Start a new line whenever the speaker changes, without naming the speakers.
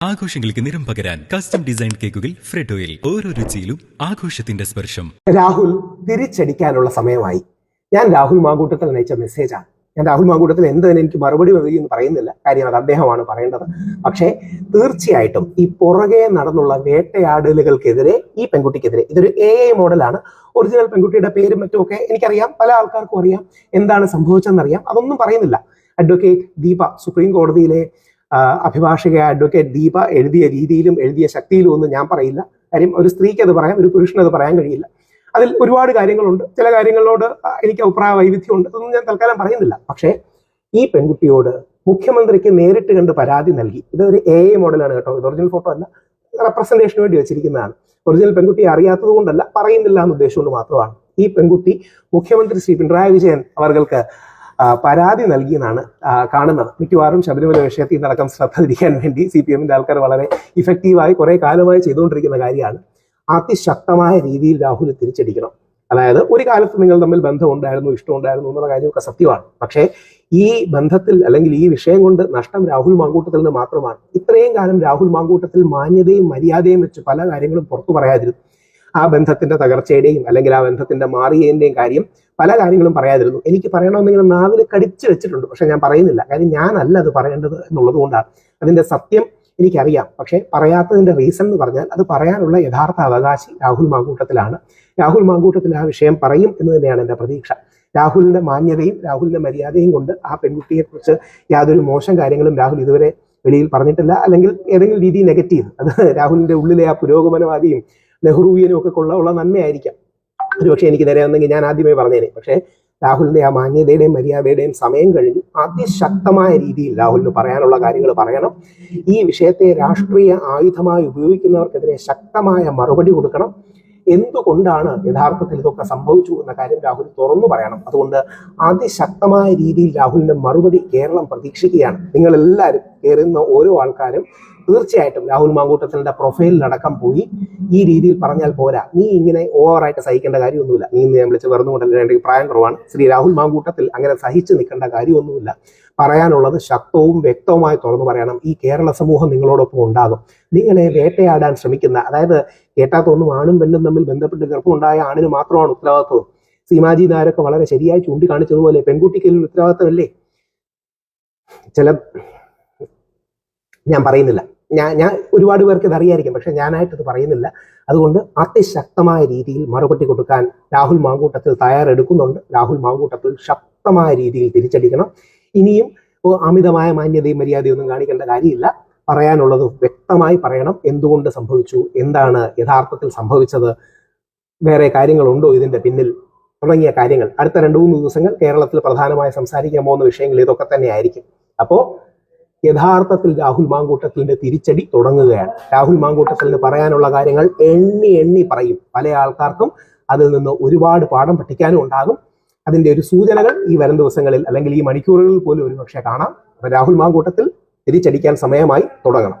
ആഘോഷങ്ങൾക്ക് നിറം പകരാൻ കസ്റ്റം ഡിസൈൻ കേക്കുകൾ ഫ്രെഡോയിൽ ഓരോ രുചിയിലും ആഘോഷത്തിന്റെ സ്പർശം.
രാഹുൽ തിരിച്ചടിക്കാനുള്ള സമയമായി. ഞാൻ രാഹുൽ മാങ്കൂട്ടത്തിൽ അയച്ച മെസ്സേജാണ് ഞാൻ രാഹുൽ മാങ്കൂട്ടത്തിൽ തന്നെ എനിക്ക് മറുപടി മതി എന്ന് പറയുന്നില്ല. കാര്യം അത് അദ്ദേഹമാണ് പറയേണ്ടത്. പക്ഷേ തീർച്ചയായിട്ടും ഈ പുറകെ നടന്നുള്ള വേട്ടയാടലുകൾക്കെതിരെ ഈ പെൺകുട്ടിക്കെതിരെ ഇതൊരു എ ഐ മോഡലാണ്. ഒറിജിനൽ പെൺകുട്ടിയുടെ പേരും മറ്റുമൊക്കെ എനിക്കറിയാം. പല ആൾക്കാർക്കും അറിയാം. എന്താണ് സംഭവിച്ചതെന്നറിയാം. അതൊന്നും പറയുന്നില്ല. അഡ്വക്കേറ്റ് ദീപ സുപ്രീം കോടതിയിലെ അഭിഭാഷക അഡ്വക്കേറ്റ് ദീപ എഴുതിയ രീതിയിലും എഴുതിയ ശക്തിയിലും ഒന്നും ഞാൻ പറയില്ല. കാര്യം ഒരു സ്ത്രീക്ക് അത് പറയാം ഒരു പുരുഷന് അത് പറയാൻ കഴിയില്ല. അതിൽ ഒരുപാട് കാര്യങ്ങളുണ്ട്. ചില കാര്യങ്ങളോട് എനിക്ക് അഭിപ്രായ വൈവിധ്യമുണ്ട്. അതൊന്നും ഞാൻ തൽക്കാലം പറയുന്നില്ല. പക്ഷേ ഈ പെൺകുട്ടിയോട് മുഖ്യമന്ത്രിക്ക് നേരിട്ട് കണ്ട് പരാതി നൽകി. ഇതൊരു എ ഐ മോഡലാണ് കേട്ടോ. ഇത് ഒറിജിനൽ ഫോട്ടോ അല്ല. റെപ്രസെന്റേഷന് വേണ്ടി വെച്ചിരിക്കുന്നതാണ്. ഒറിജിനൽ പെൺകുട്ടി അറിയാത്തത് കൊണ്ടല്ല പറയുന്നില്ല എന്ന് ഉദ്ദേശം മാത്രമാണ് ഈ പെൺകുട്ടി മുഖ്യമന്ത്രി ശ്രീ പിണറായി വിജയൻ അവർക്ക് പരാതി നൽകിയെന്നാണ് കാണുന്നത്. മിക്കവാറും ശബരിമല വിഷയത്തിൽ നടക്കം ശ്രദ്ധ തിരിക്കാൻ വേണ്ടി സി പി എമ്മിന്റെ ആൾക്കാർ വളരെ ഇഫക്റ്റീവായി കുറെ കാലമായി ചെയ്തുകൊണ്ടിരിക്കുന്ന കാര്യമാണ്. അതിശക്തമായ രീതിയിൽ രാഹുൽ തിരിച്ചടിക്കണം. അതായത് ഒരു കാലത്ത് നിങ്ങൾ തമ്മിൽ ബന്ധമുണ്ടായിരുന്നു ഇഷ്ടമുണ്ടായിരുന്നു എന്നുള്ള കാര്യമൊക്കെ സത്യമാണ്. പക്ഷേ ഈ ബന്ധത്തിൽ അല്ലെങ്കിൽ ഈ വിഷയം കൊണ്ട് നഷ്ടം രാഹുൽ മാങ്കൂട്ടത്തിൽ മാത്രമാണ്. ഇത്രയും കാലം രാഹുൽ മാങ്കൂട്ടത്തിൽ മാന്യതയും മര്യാദയും വെച്ച് പല കാര്യങ്ങളും പുറത്തു പറയാതിരുന്നു ആ ബന്ധത്തിന്റെ തകർച്ചയുടെയും അല്ലെങ്കിൽ ആ ബന്ധത്തിന്റെ മാറിയതിന്റെയും കാര്യം പല കാര്യങ്ങളും പറയാതിരുന്നു. എനിക്ക് പറയണമെന്നിങ്ങനെ നാവിൽ കടിച്ചു വെച്ചിട്ടുണ്ട്. പക്ഷെ ഞാൻ പറയുന്നില്ല. കാര്യം ഞാനല്ല അത് പറയേണ്ടത് എന്നുള്ളത് കൊണ്ടാണ്. അതിന്റെ സത്യം എനിക്കറിയാം. പക്ഷെ പറയാത്തതിന്റെ റീസൺ എന്ന് പറഞ്ഞാൽ അത് പറയാനുള്ള യഥാർത്ഥ അവകാശി രാഹുൽ മാങ്കൂട്ടത്തിലാണ്. രാഹുൽ മാങ്കൂട്ടത്തിൽ ആ വിഷയം പറയും എന്ന് തന്നെയാണ് എന്റെ പ്രതീക്ഷ. രാഹുലിന്റെ മാന്യതയും രാഹുലിന്റെ മര്യാദയും കൊണ്ട് ആ പെൺകുട്ടിയെ കുറിച്ച് യാതൊരു മോശം കാര്യങ്ങളും രാഹുൽ ഇതുവരെ വെളിയിൽ പറഞ്ഞിട്ടില്ല. അല്ലെങ്കിൽ ഏതെങ്കിലും രീതി നെഗറ്റീവ് അത് രാഹുലിന്റെ ഉള്ളിലെ ആ പുരോഗമനവാദിയും നെഹ്റുവിയനും ഒക്കെ കൊള്ള ഉള്ള നന്മയായിരിക്കാം. ഒരുപക്ഷെ എനിക്ക് നേരെ വന്നെങ്കിൽ ഞാൻ ആദ്യമേ പറഞ്ഞേനെ. പക്ഷേ രാഹുലിന്റെ ആ മാന്യതയുടെയും മര്യാദയുടെയും സമയം കഴിഞ്ഞു. അതിശക്തമായ രീതിയിൽ രാഹുലിന് പറയാനുള്ള കാര്യങ്ങൾ പറയണം. ഈ വിഷയത്തെ രാഷ്ട്രീയ ആയുധമായി ഉപയോഗിക്കുന്നവർക്കെതിരെ ശക്തമായ മറുപടി കൊടുക്കണം. എന്തുകൊണ്ടാണ് യഥാർത്ഥത്തിൽ ഇതൊക്കെ സംഭവിച്ചു എന്ന കാര്യം രാഹുൽ തുറന്നു പറയണം. അതുകൊണ്ട് അതിശക്തമായ രീതിയിൽ രാഹുലിന്റെ മറുപടി കേരളം പ്രതീക്ഷിക്കുകയാണ്. നിങ്ങൾ എല്ലാവരും കയറുന്ന ഓരോ ആൾക്കാരും തീർച്ചയായിട്ടും രാഹുൽ മാങ്കൂട്ടത്തിന്റെ പ്രൊഫൈലിലടക്കം പോയി. ഈ രീതിയിൽ പറഞ്ഞാൽ പോരാ. നീ ഇങ്ങനെ ഓവറായിട്ട് സഹിക്കേണ്ട കാര്യമൊന്നുമില്ല. നീ ഇന്ന് ഞാൻ വിളിച്ച് വെറുതെ പ്രായം കുറവാണ്. ശ്രീ രാഹുൽ മാങ്കൂട്ടത്തിൽ അങ്ങനെ സഹിച്ചു നിൽക്കേണ്ട കാര്യമൊന്നുമില്ല. പറയാനുള്ളത് ശക്തവും വ്യക്തവുമായി തുറന്നു പറയണം. ഈ കേരള സമൂഹം നിങ്ങളോടൊപ്പം ഉണ്ടാകും. നിങ്ങളെ വേട്ടയാടാൻ ശ്രമിക്കുന്ന അതായത് കേട്ടാത്തൊന്നും ആണും പെണ്ണും തമ്മിൽ ബന്ധപ്പെട്ട് ഗർഭമുണ്ടായ ആണിന് മാത്രമാണ് ഉത്തരവാദിത്വം. സീമാജി നാരൊക്കെ വളരെ ശരിയായി ചൂണ്ടിക്കാണിച്ചതുപോലെ പെൺകുട്ടിക്ക് ഉത്തരവാദിത്തമല്ലേ? ചില ഞാൻ പറയുന്നില്ല. ഞാൻ ഞാൻ ഒരുപാട് പേർക്ക് ഇത് അറിയായിരിക്കും പക്ഷെ ഞാനായിട്ട് ഇത് പറയുന്നില്ല. അതുകൊണ്ട് അതിശക്തമായ രീതിയിൽ മറുപടി കൊടുക്കാൻ രാഹുൽ മാങ്കൂട്ടത്തിൽ തയ്യാറെടുക്കുന്നുണ്ട്. രാഹുൽ മാങ്കൂട്ടത്തിൽ ശക്തമായ രീതിയിൽ തിരിച്ചടിക്കണം. ഇനിയും അമിതമായ മാന്യതയും മര്യാദയും ഒന്നും കാണിക്കേണ്ട കാര്യമില്ല. പറയാനുള്ളത് വ്യക്തമായി പറയണം. എന്തുകൊണ്ട് സംഭവിച്ചു? എന്താണ് യഥാർത്ഥത്തിൽ സംഭവിച്ചത്? വേറെ കാര്യങ്ങളുണ്ടോ ഇതിന്റെ പിന്നിൽ? തുടങ്ങിയ കാര്യങ്ങൾ. അടുത്ത രണ്ടു മൂന്ന് ദിവസങ്ങൾ കേരളത്തിൽ പ്രധാനമായി സംസാരിക്കാൻ പോകുന്ന വിഷയങ്ങൾ ഇതൊക്കെ തന്നെ ആയിരിക്കും അപ്പോ യഥാർത്ഥത്തിൽ രാഹുൽ മാങ്കൂട്ടത്തിന്റെ തിരിച്ചടി തുടങ്ങുകയാണ്. രാഹുൽ മാങ്കൂട്ടത്തിൽ പറയാനുള്ള കാര്യങ്ങൾ എണ്ണി എണ്ണി പറയും. പല ആൾക്കാർക്കും അതിൽ നിന്ന് ഒരുപാട് പാഠം പഠിക്കാനും ഉണ്ടാകും. അതിന്റെ ഒരു സൂചനകൾ ഈ വരും ദിവസങ്ങളിൽ അല്ലെങ്കിൽ ഈ മണിക്കൂറുകളിൽ പോലും ഒരുപക്ഷെ കാണാം. അപ്പൊ രാഹുൽ മാങ്കൂട്ടത്തിൽ തിരിച്ചടിക്കാൻ സമയമായി തുടങ്ങണം.